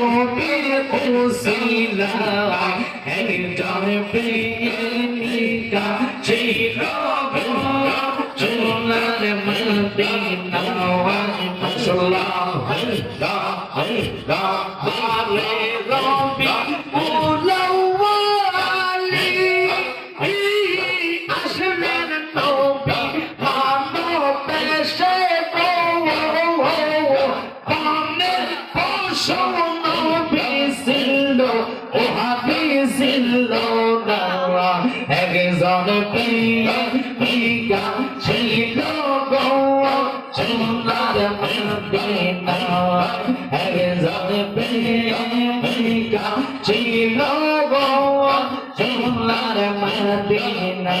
গো সোনার মদিনা প্রেমিকা ছিল একজন প্রিয়া ছিল গো সোনার Medina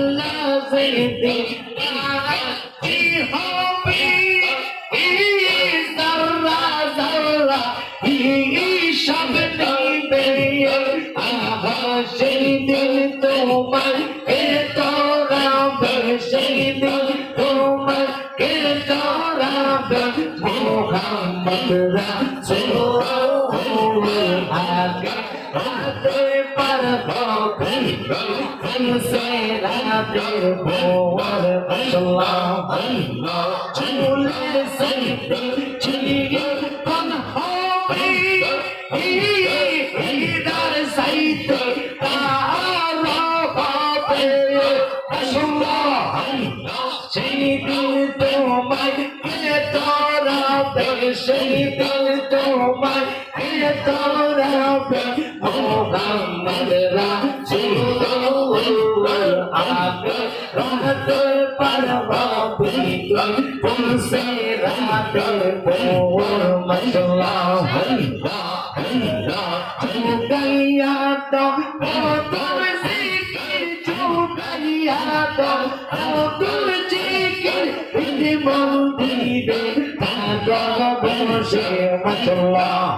Allah zedi Ati hobi Zarra zarra Shab জিনিসের রাতের ভোর আল্লাহ আল্লাহ চুলের সেটি চিলিয়ে কোন হবে হীরার সাইতে তারা পাবে আল্লাহ আল্লাহ সেই দিন তোমায় কে তোরা পে সেই দিন তোমায় কে তোরা পে মোহাম্মদ রা রাতে পারবাবি তুমসে রাতে ভোর মাশাআল্লাহ চুকাইয়া তো তোর জিকির চুকাইয়া তো তোর জিকির মন্দিরে থাকো বসে মাশাআল্লাহ